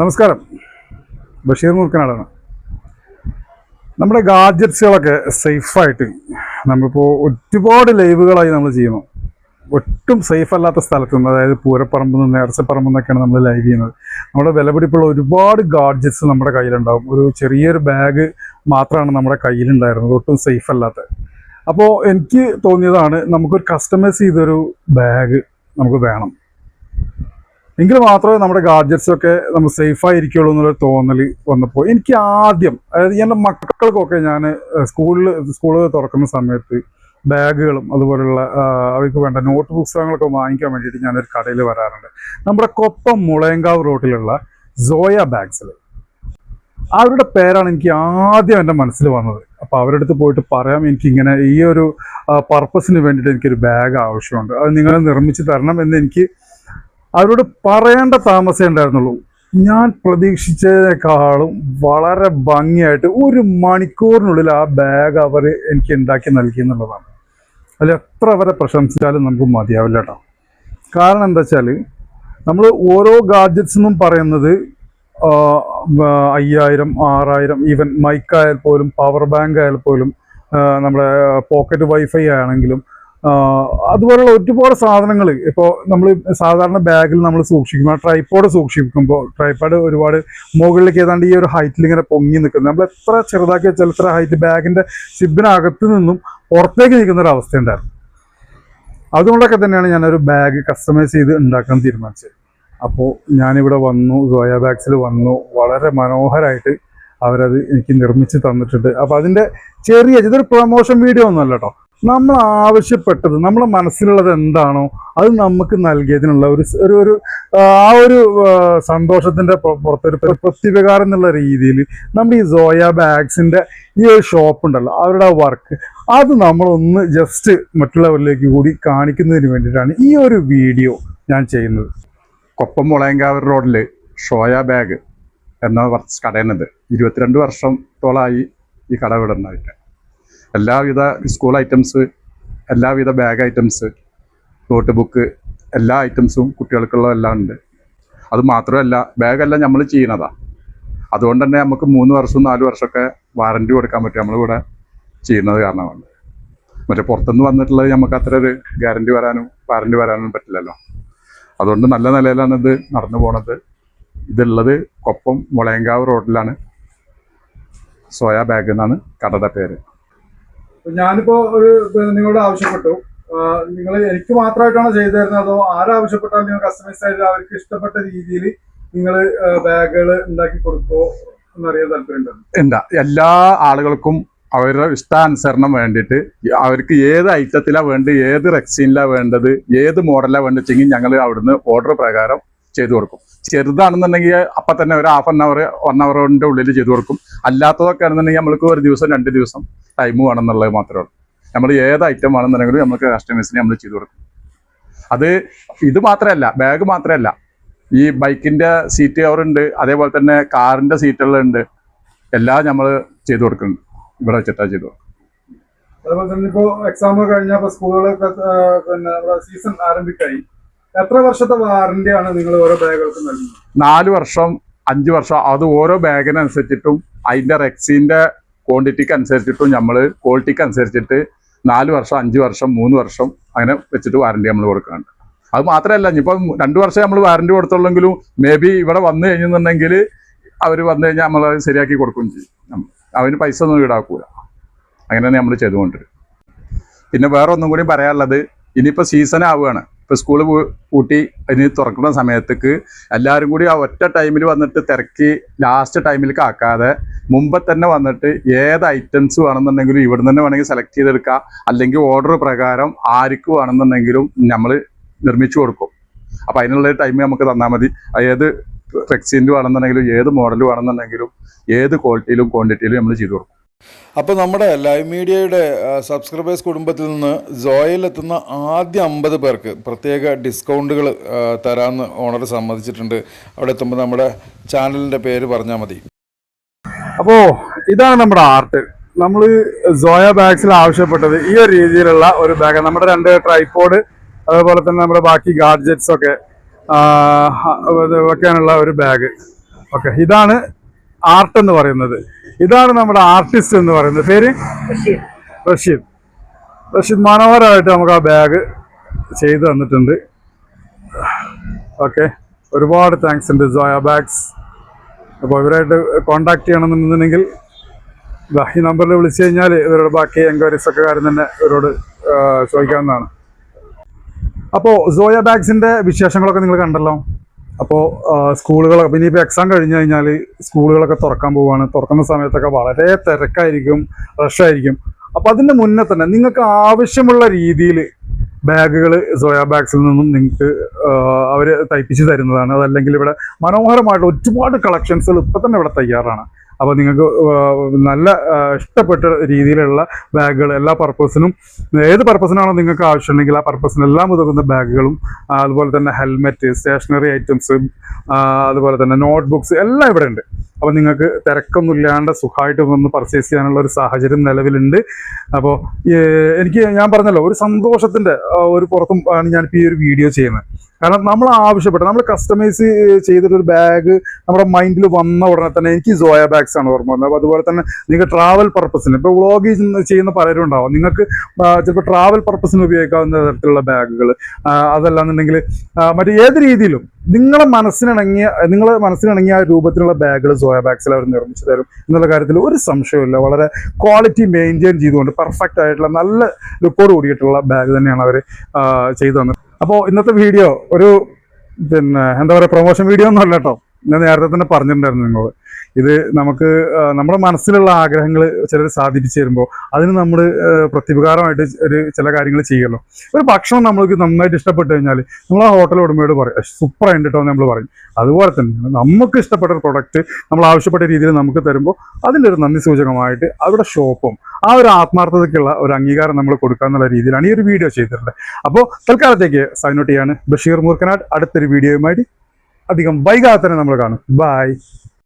നമസ്കാരം. ബഷീർ മുർക്കനാടാണ് നമ്മുടെ ഗാഡ്ജറ്റ്സുകളൊക്കെ സേഫായിട്ട് നമ്മളിപ്പോൾ ഒരുപാട് ലൈവുകളായി നമ്മൾ ചെയ്യുന്നു. ഒട്ടും സേഫ് അല്ലാത്ത സ്ഥലത്തു നിന്ന് അതായത് പൂരപ്പറമ്പിൽ നിന്ന് നേർച്ചപ്പറമ്പിൽ നിന്നൊക്കെയാണ് നമ്മൾ ലൈവ് ചെയ്യുന്നത്. നമ്മുടെ വിലപിടിപ്പുള്ള ഒരുപാട് ഗാഡ്ജറ്റ്സ് നമ്മുടെ കയ്യിലുണ്ടാവും. ഒരു ചെറിയൊരു ബാഗ് മാത്രമാണ് നമ്മുടെ കയ്യിലുണ്ടായിരുന്നത് ഒട്ടും സേഫ് അല്ലാത്ത. അപ്പോൾ എനിക്ക് തോന്നിയതാണ് നമുക്കൊരു കസ്റ്റമൈസ് ചെയ്തൊരു ബാഗ് നമുക്ക് വേണം. എങ്കിൽ മാത്രമേ നമ്മുടെ ഗാഡ്ജറ്റ്സ് ഒക്കെ നമ്മൾ സേഫ് ആയിരിക്കുള്ളൂ എന്നുള്ളൊരു തോന്നൽ വന്നപ്പോൾ എനിക്ക് ആദ്യം അതായത് എന്റെ മക്കൾക്കൊക്കെ ഞാൻ സ്കൂളിൽ സ്കൂൾ തുറക്കുന്ന സമയത്ത് ബാഗുകളും അതുപോലുള്ള അവർക്ക് വേണ്ട നോട്ട് പുസ്തകങ്ങളൊക്കെ വാങ്ങിക്കാൻ വേണ്ടിയിട്ട് ഞാനൊരു കടയിൽ വരാറുണ്ട്. നമ്മുടെ കൊപ്പം മുളയങ്കാവ് റോട്ടിലുള്ള സോയ ബാഗ്സിൽ അവരുടെ പേരാണ് എനിക്ക് ആദ്യം എന്റെ മനസ്സിൽ വന്നത്. അപ്പോൾ അവരുടെ അടുത്ത് പോയിട്ട് പറയാം എനിക്കിങ്ങനെ ഈ ഒരു പർപ്പസിന് വേണ്ടിയിട്ട് എനിക്കൊരു ബാഗ് ആവശ്യമുണ്ട്. അത് നിങ്ങൾ നിർമ്മിച്ച് തരണം എന്ന് എനിക്ക് അവരോട് പറയേണ്ട താമസേ ഉണ്ടായിരുന്നുള്ളൂ. ഞാൻ പ്രതീക്ഷിച്ചതിനേക്കാളും വളരെ ഭംഗിയായിട്ട് ഒരു മണിക്കൂറിനുള്ളിൽ ആ ബാഗ് അവർ എനിക്ക് ഉണ്ടാക്കി നൽകി എന്നുള്ളതാണ്. അതിൽ എത്ര അവരെ പ്രശംസിച്ചാലും നമുക്ക് മതിയാവില്ല കേട്ടോ. കാരണം എന്താ വെച്ചാൽ നമ്മൾ ഓരോ ഗാഡ്ജറ്റ്സ് എന്നും പറയുന്നത് അയ്യായിരം ആറായിരം ഈവൻ മൈക്കായാൽ പോലും പവർ ബാങ്ക് ആയാൽ പോലും നമ്മുടെ പോക്കറ്റ് വൈഫൈ ആണെങ്കിലും അതുപോലുള്ള ഒരുപാട് സാധനങ്ങൾ ഇപ്പോൾ നമ്മൾ സാധാരണ ബാഗിൽ നമ്മൾ സൂക്ഷിക്കുമ്പോൾ ട്രൈപ്പോഡ് സൂക്ഷിക്കുമ്പോൾ ട്രൈപ്പോഡ് ഒരുപാട് മുകളിലേക്ക് ഏതാണ്ട് ഈ ഒരു ഹൈറ്റിൽ ഇങ്ങനെ പൊങ്ങി നിൽക്കുന്നത് നമ്മൾ എത്ര ചെറുതാക്കി വെച്ചാൽ എത്ര ഹൈറ്റ് ബാഗിന്റെ സിബിനകത്ത് നിന്നും പുറത്തേക്ക് നിൽക്കുന്ന ഒരു അവസ്ഥയുണ്ടായിരുന്നു അതുകൊണ്ടൊക്കെ തന്നെയാണ് ഞാനൊരു ബാഗ് കസ്റ്റമൈസ് ചെയ്ത് ഉണ്ടാക്കാൻ തീരുമാനിച്ചത്. അപ്പോൾ ഞാനിവിടെ വന്നു സോയ ബാഗ്സിൽ വന്നു. വളരെ മനോഹരമായിട്ട് അവരത് എനിക്ക് നിർമ്മിച്ച് തന്നിട്ടുണ്ട്. അപ്പോൾ അതിന്റെ ചെറിയ ഇതൊരു പ്രൊമോഷൻ വീഡിയോ ഒന്നുമല്ല കേട്ടോ നമ്മൾ ആവശ്യപ്പെട്ടത് നമ്മളെ മനസ്സിലുള്ളത് എന്താണോ അത് നമുക്ക് നൽകിയതിനുള്ള ഒരു ഒരു ഒരു ആ ഒരു സന്തോഷത്തിന്റെ പുറത്തൊരു പ്ര- പ്രത്യുപകാരം എന്നുള്ള രീതിയിൽ നമ്മുടെ ഈ സോയ ബാഗ്സിന്റെ ഈ ഒരു ഷോപ്പ് ഉണ്ടല്ലോ അവരുടെ വർക്ക് അത് നമ്മളൊന്ന് ജസ്റ്റ് മറ്റുള്ളവരിലേക്ക് കൂടി കാണിക്കുന്നതിന് വേണ്ടിയിട്ടാണ് ഈ ഒരു വീഡിയോ ഞാൻ ചെയ്യുന്നത്. കൊപ്പം മുളയങ്കാവ് റോഡിൽ ഷോയ ബാഗ് എന്ന കടയുന്നത് ഇരുപത്തിരണ്ട് വർഷത്തോളമായി ഈ കട ഇവിടെ ഉണ്ടായിട്ട്. എല്ലാവിധ സ്കൂൾ ഐറ്റംസ് എല്ലാവിധ ബാഗ് ഐറ്റംസ് നോട്ട് ബുക്ക് എല്ലാ ഐറ്റംസും കുട്ടികൾക്കുള്ള എല്ലാം ഉണ്ട്. അത് മാത്രമല്ല ബാഗെല്ലാം നമ്മൾ ചെയ്യണതാ അതുകൊണ്ട് തന്നെ നമുക്ക് മൂന്ന് വർഷവും നാല് വർഷമൊക്കെ വാറന്റി കൊടുക്കാൻ പറ്റും നമ്മളിവിടെ ചെയ്യുന്നത് കാരണമാണ്. മറ്റേ പുറത്തുനിന്ന് വന്നിട്ടുള്ളത് നമുക്ക് അത്ര ഒരു ഗ്യാരണ്ടി വരാനും വാറന്റി വരാനും പറ്റില്ലല്ലോ. അതുകൊണ്ട് നല്ല നിലയിലാണ് ഇത് നടന്നു പോണത്. ഇതുള്ളത് കൊപ്പം മുളയങ്കാവ് റോഡിലാണ് സോയാ ബാഗ് എന്നാണ് കടയുടെ പേര്. ഞാനിപ്പോ ഒരു നിങ്ങളോട് ആവശ്യപ്പെട്ടു. നിങ്ങൾ എനിക്ക് മാത്രമായിട്ടാണ് ചെയ്തു തരുന്നത് അതോ ആരാവശ്യപ്പെട്ടാലും നിങ്ങൾ കസ്റ്റമൈസ് ആയിട്ട് അവർക്ക് ഇഷ്ടപ്പെട്ട രീതിയിൽ നിങ്ങൾ ബാഗുകൾ ഉണ്ടാക്കി കൊടുക്കുമോ എന്നറിയാൻ താല്പര്യമുണ്ട്? എന്താ എല്ലാ ആളുകൾക്കും അവരുടെ ഇഷ്ടാനുസരണം വേണ്ടിയിട്ട് അവർക്ക് ഏത് ഐറ്റത്തിലാണ് വേണ്ടത് ഏത് റെക്സീനിലാണ് വേണ്ടത് ഏത് മോഡലാണ് വേണ്ടതെങ്കിൽ ഞങ്ങൾ അവിടുന്ന് ഓർഡർ പ്രകാരം ചെയ്തു കൊടുക്കും. ചെറുതാണെന്നുണ്ടെങ്കിൽ അപ്പം തന്നെ ഒരു ഹാഫ് ആൻ അവർ വൺ അവറിന്റെ ഉള്ളിൽ ചെയ്തു കൊടുക്കും. അല്ലാത്തതൊക്കെ ആണെന്നുണ്ടെങ്കിൽ നമ്മൾക്ക് ഒരു ദിവസം രണ്ട് ദിവസം ടൈം വേണമെന്നുള്ളത് മാത്രമേ ഉള്ളൂ. നമ്മൾ ഏത് ഐറ്റം വേണമെന്നുണ്ടെങ്കിലും നമുക്ക് കസ്റ്റമേഴ്സിന് നമ്മൾ ചെയ്തു കൊടുക്കും. അത് ഇത് മാത്രമല്ല ബാഗ് മാത്രമല്ല. ഈ ബൈക്കിന്റെ സീറ്റ് കവർ ഉണ്ട് അതേപോലെ തന്നെ കാറിന്റെ സീറ്റുകളുണ്ട് എല്ലാം നമ്മൾ ചെയ്തു കൊടുക്കുന്നുണ്ട്. ഇവിടെ വെച്ചിട്ടാണ് ചെയ്തു കൊടുക്കും അതേപോലെ തന്നെ ഇപ്പോൾ എക്സാം കഴിഞ്ഞ സ്കൂളുകളൊക്കെ സീസൺ ആരംഭിക്കായി. എത്ര വർഷത്തെ വാറന്റി ആണ് നിങ്ങൾ ഓരോ ബാഗുകൾക്കും നൽകുന്നത്? നാല് വർഷം അഞ്ച് വർഷം അത് ഓരോ ബാഗിനനുസരിച്ചിട്ടും അതിന്റെ റെക്സിന്റെ ക്വാണ്ടിറ്റിക്ക് അനുസരിച്ചിട്ടും നമ്മൾ ക്വാളിറ്റിക്ക് അനുസരിച്ചിട്ട് നാല് വർഷം അഞ്ച് വർഷം മൂന്ന് വർഷം അങ്ങനെ വെച്ചിട്ട് വാറന്റി നമ്മൾ കൊടുക്കുന്നുണ്ട്. അത് മാത്രമല്ല ഇനിയിപ്പം രണ്ട് വർഷം നമ്മൾ വാറന്റി കൊടുത്തുള്ളെങ്കിലും മേ ബി ഇവിടെ വന്നു കഴിഞ്ഞെന്നുണ്ടെങ്കിൽ അവർ വന്നു കഴിഞ്ഞാൽ നമ്മൾ ശരിയാക്കി കൊടുക്കുകയും ചെയ്യും. അവന് പൈസ ഒന്നും ഈടാക്കൂല. അങ്ങനെ തന്നെ നമ്മൾ ചെയ്തുകൊണ്ടിരും പിന്നെ വേറെ ഒന്നും കൂടി പറയാനുള്ളത് ഇനിയിപ്പോൾ സീസൺ ആവുകയാണ്. ഇപ്പോൾ സ്കൂൾ പൂട്ടി ഇനി തുറക്കുന്ന സമയത്തേക്ക് എല്ലാവരും കൂടി ആ ഒറ്റ ടൈമിൽ വന്നിട്ട് തിരക്കി ലാസ്റ്റ് ടൈമിൽ കാക്കാതെ മുമ്പ് തന്നെ വന്നിട്ട് ഏത് ഐറ്റംസ് വേണമെന്നുണ്ടെങ്കിലും ഇവിടെ തന്നെ വേണമെങ്കിൽ സെലക്ട് ചെയ്തെടുക്കുക അല്ലെങ്കിൽ ഓർഡർ പ്രകാരം ആർക്ക് വേണമെന്നുണ്ടെങ്കിലും നമ്മൾ നിർമ്മിച്ചു കൊടുക്കും. അപ്പോൾ അതിനുള്ള ടൈം നമുക്ക് തന്നാൽ മതി. ഏത് ഫ്ലെക്സിന്റെ വേണമെന്നുണ്ടെങ്കിലും ഏത് മോഡൽ വേണമെന്നുണ്ടെങ്കിലും ഏത് ക്വാളിറ്റിയിലും ക്വാണ്ടിറ്റിയിലും നമ്മൾ ചെയ്തു കൊടുക്കും. അപ്പോൾ നമ്മുടെ ലൈവ് മീഡിയയുടെ സബ്സ്ക്രൈബേഴ്സ് കുടുംബത്തിൽ നിന്ന് ജോയിലെത്തുന്ന ആദ്യ അമ്പത് പേർക്ക് പ്രത്യേക ഡിസ്കൗണ്ടുകൾ തരാമെന്ന് ഓണർ സമ്മതിച്ചിട്ടുണ്ട്. അവിടെ എത്തുമ്പോൾ നമ്മുടെ ചാനലിന്റെ പേര് പറഞ്ഞാൽ മതി. അപ്പോൾ ഇതാണ് നമ്മുടെ ആർട്ട് നമ്മൾ സോയ ബാഗ്സിൽ ആവശ്യപ്പെട്ടത് ഈ ഒരു രീതിയിലുള്ള ഒരു ബാഗ് നമ്മുടെ രണ്ട് ട്രൈപ്പോഡ് അതുപോലെ തന്നെ നമ്മുടെ ബാക്കി ഗാഡ്ജറ്റ്സ് ഒക്കെ വെക്കാനുള്ള ഒരു ബാഗ് ഓക്കെ ഇതാണ് ആർട്ട് എന്ന് പറയുന്നത്. ഇതാണ് നമ്മുടെ ആർട്ടിസ്റ്റ് എന്ന് പറയുന്നത്. പേര്? റഷീദ്. റഷീദ്. മനോഹരമായിട്ട് നമുക്ക് ആ ബാഗ് ചെയ്തു തന്നിട്ടുണ്ട്. ഓക്കെ ഒരുപാട് താങ്ക്സ് ഉണ്ട് ജോയ ബാഗ്സ് അപ്പോൾ ഇവരായിട്ട് കോണ്ടാക്ട് ചെയ്യണമെന്നുണ്ടെങ്കിൽ ഈ നമ്പറിൽ വിളിച്ചു കഴിഞ്ഞാൽ ഇവരുടെ ബാക്കി എൻക്വയറീസ് ഒക്കെ കാര്യം തന്നെ ഇവരോട് ചോദിക്കാവുന്നതാണ്. അപ്പോൾ സോയ ബാഗ്സിന്റെ വിശേഷങ്ങളൊക്കെ നിങ്ങൾ കണ്ടല്ലോ? അപ്പോൾ സ്കൂളുകൾ പിന്നെ ഇപ്പോൾ എക്സാം കഴിഞ്ഞ് കഴിഞ്ഞാൽ സ്കൂളുകളൊക്കെ തുറക്കാൻ പോവുകയാണ് തുറക്കുന്ന സമയത്തൊക്കെ വളരെ തിരക്കായിരിക്കും റഷായിരിക്കും അപ്പോൾ അതിന്റെ മുന്നേ തന്നെ നിങ്ങൾക്ക് ആവശ്യമുള്ള രീതിയിൽ ബാഗുകൾ സോയാ ബാഗ്സിൽ നിന്നും നിങ്ങൾക്ക് അവർ തയ്പ്പിച്ച് തരുന്നതാണ്. അതല്ലെങ്കിൽ ഇവിടെ മനോഹരമായിട്ട് ഒരുപാട് കളക്ഷൻസുകൾ ഇപ്പം തന്നെ ഇവിടെ തയ്യാറാണ്. അപ്പോൾ നിങ്ങൾക്ക് നല്ല ഇഷ്ടപ്പെട്ട രീതിയിലുള്ള ബാഗുകൾ എല്ലാ പർപ്പസിനും ഏത് പർപ്പസിനാണോ നിങ്ങൾക്ക് ആവശ്യമുണ്ടെങ്കിൽ ആ പർപ്പസിനെല്ലാം ഉതകുന്ന ബാഗുകളും അതുപോലെ തന്നെ ഹെൽമെറ്റ് സ്റ്റേഷനറി ഐറ്റംസ് അതുപോലെ തന്നെ നോട്ട് ബുക്സ് എല്ലാം ഇവിടെ ഉണ്ട്. അപ്പോൾ നിങ്ങൾക്ക് തിരക്കൊന്നും ഇല്ലാണ്ട് സുഖമായിട്ട് വന്ന് പർച്ചേസ് ചെയ്യാനുള്ള ഒരു സാഹചര്യം നിലവിലുണ്ട്. അപ്പോൾ എനിക്ക് ഞാൻ പറഞ്ഞല്ലോ ഒരു സന്തോഷത്തിന്റെ ഒരു പുറത്തും ആണ് ഞാനിപ്പോൾ ഈ ഒരു വീഡിയോ ചെയ്യുന്നത്. കാരണം നമ്മൾ ആവശ്യപ്പെട്ട നമ്മൾ കസ്റ്റമൈസ് ചെയ്തിട്ടൊരു ബാഗ് നമ്മുടെ മൈൻഡിൽ വന്ന ഉടനെ തന്നെ എനിക്ക് സോയ ബാഗ്സ് ആണ് ഓർമ്മ വന്നത് അപ്പോൾ അതുപോലെ തന്നെ നിങ്ങൾക്ക് ട്രാവൽ പർപ്പസിന് ഇപ്പോൾ വ്ളോഗ് ചെയ്യുന്ന പലരും ഉണ്ടാവും. നിങ്ങൾക്ക് ചിലപ്പോൾ ട്രാവൽ പർപ്പസിന് ഉപയോഗിക്കാവുന്ന തരത്തിലുള്ള ബാഗുകൾ അതല്ലാന്നുണ്ടെങ്കിൽ മറ്റു ഏത് രീതിയിലും നിങ്ങളെ മനസ്സിനിണങ്ങിയ നിങ്ങളെ മനസ്സിനിണങ്ങിയ ആ രൂപത്തിലുള്ള ബാഗുകൾ സോയ ബാഗ്സിൽ അവർ നിർമ്മിച്ചു തരും എന്നുള്ള കാര്യത്തിൽ ഒരു സംശയമില്ല വളരെ ക്വാളിറ്റി മെയിന്റെയിൻ ചെയ്തുകൊണ്ട് പെർഫെക്റ്റ് ആയിട്ടുള്ള നല്ല ലുക്കോട് കൂടിയിട്ടുള്ള ബാഗ് തന്നെയാണ് അവർ ചെയ്തു തന്നത്. അപ്പോൾ ഇന്നത്തെ വീഡിയോ ഒരു പിന്നെ എന്താ പറയുക പ്രൊമോഷൻ വീഡിയോ ഒന്നും അല്ല കേട്ടോ ഞാൻ നേരത്തെ തന്നെ പറഞ്ഞിട്ടുണ്ടായിരുന്നു നിങ്ങൾ ഇത് നമുക്ക് നമ്മുടെ മനസ്സിലുള്ള ആഗ്രഹങ്ങൾ ചിലർ സാധിപ്പിച്ചു തരുമ്പോൾ അതിന് നമ്മൾ പ്രത്യുപകാരമായിട്ട് ഒരു ചില കാര്യങ്ങൾ ചെയ്യുമല്ലോ. ഒരു ഭക്ഷണം നമ്മൾക്ക് നന്നായിട്ട് ഇഷ്ടപ്പെട്ട് കഴിഞ്ഞാൽ നമ്മൾ ആ ഹോട്ടൽ ഉടമയോട് പറയും സൂപ്പർ ആയിട്ട് കേട്ടോ നമ്മൾ പറയും. അതുപോലെ തന്നെ നമുക്ക് ഇഷ്ടപ്പെട്ട ഒരു പ്രൊഡക്റ്റ് നമ്മൾ ആവശ്യപ്പെട്ട രീതിയിൽ നമുക്ക് തരുമ്പോൾ അതിന്റെ ഒരു നന്ദി സൂചകമായിട്ട് അവരുടെ ഷോപ്പും ആ ഒരു ആത്മാർത്ഥതയ്ക്കുള്ള ഒരു അംഗീകാരം നമ്മൾ കൊടുക്കുക എന്നുള്ള രീതിയിലാണ് ഈ ഒരു വീഡിയോ ചെയ്തിട്ടുള്ളത്. അപ്പോൾ തൽക്കാലത്തേക്ക് ചെയ്യാണ് ബഷീർ മൂർക്കനാട്. അടുത്തൊരു വീഡിയോയുമായിട്ട് അധികം വൈകാതെ തന്നെ നമ്മൾ കാണും. ബൈ.